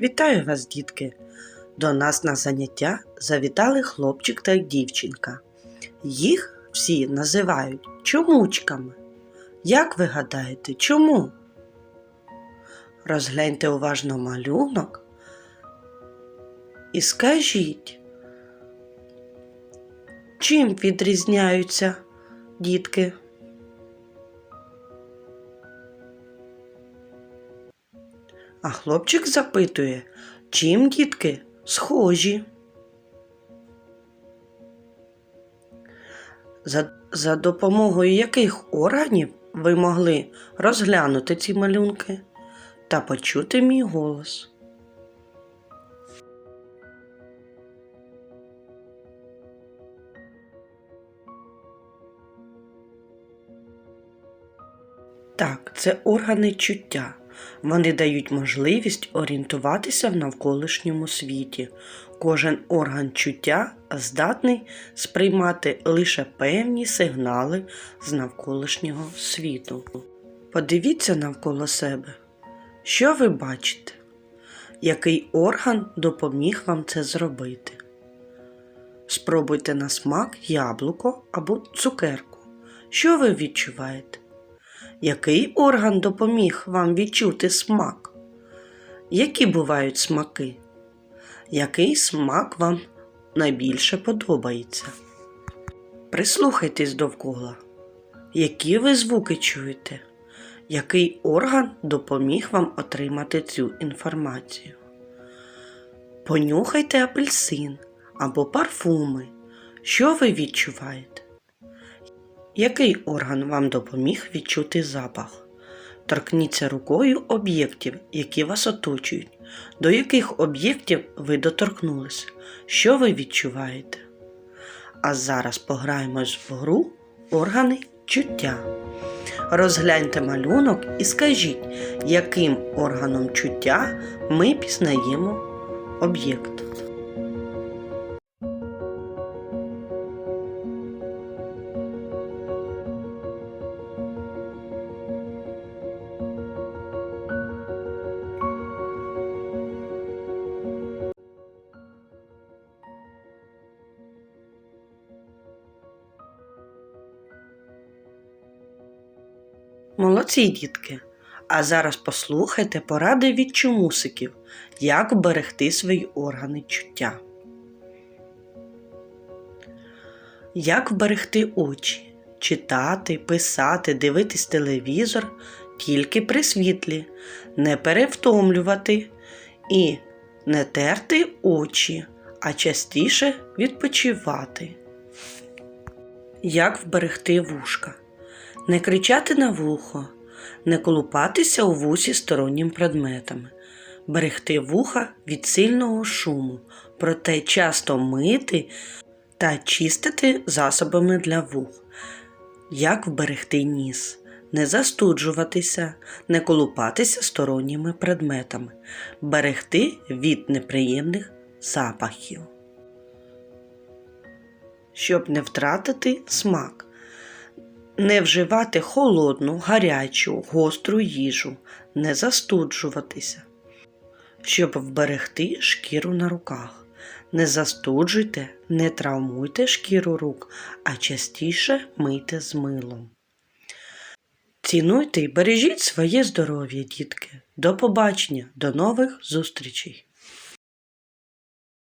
Вітаю вас, дітки! До нас на заняття завітали хлопчик та дівчинка. Їх всі називають чомучками. Як ви гадаєте, чому? Розгляньте уважно малюнок і скажіть, чим відрізняються дітки? А хлопчик запитує, чим дітки схожі. За, за допомогою яких органів ви могли розглянути ці малюнки та почути мій голос? Так, це органи чуття. Вони дають можливість орієнтуватися в навколишньому світі. Кожен орган чуття здатний сприймати лише певні сигнали з навколишнього світу. Подивіться навколо себе. Що ви бачите? Який орган допоміг вам це зробити? Спробуйте на смак яблуко або цукерку. Що ви відчуваєте? Який орган допоміг вам відчути смак? Які бувають смаки? Який смак вам найбільше подобається? Прислухайтесь довкола. Які ви звуки чуєте? Який орган допоміг вам отримати цю інформацію? Понюхайте апельсин або парфуми. Що ви відчуваєте? Який орган вам допоміг відчути запах? Торкніться рукою об'єктів, які вас оточують. До яких об'єктів ви доторкнулися? Що ви відчуваєте? А зараз пограємось в гру органи чуття. Розгляньте малюнок і скажіть, яким органом чуття ми пізнаємо об'єкт. Молодці, дітки! А зараз послухайте поради від чомусиків, як берегти свої органи чуття. Як вберегти очі, читати, писати, дивитись телевізор тільки при світлі, не перевтомлювати і не терти очі, а частіше відпочивати. Як вберегти вушка? Не кричати на вухо, не колупатися у вусі стороннім предметами, берегти вуха від сильного шуму, проте часто мити та чистити засобами для вух. Як вберегти ніс? Не застуджуватися, не колупатися сторонніми предметами, берегти від неприємних запахів. Щоб не втратити смак. Не вживати холодну, гарячу, гостру їжу, не застуджуватися. Щоб вберегти шкіру на руках. Не застуджуйте, не травмуйте шкіру рук, а частіше мийте з милом. Цінуйте і бережіть своє здоров'я, дітки. До побачення, до нових зустрічей!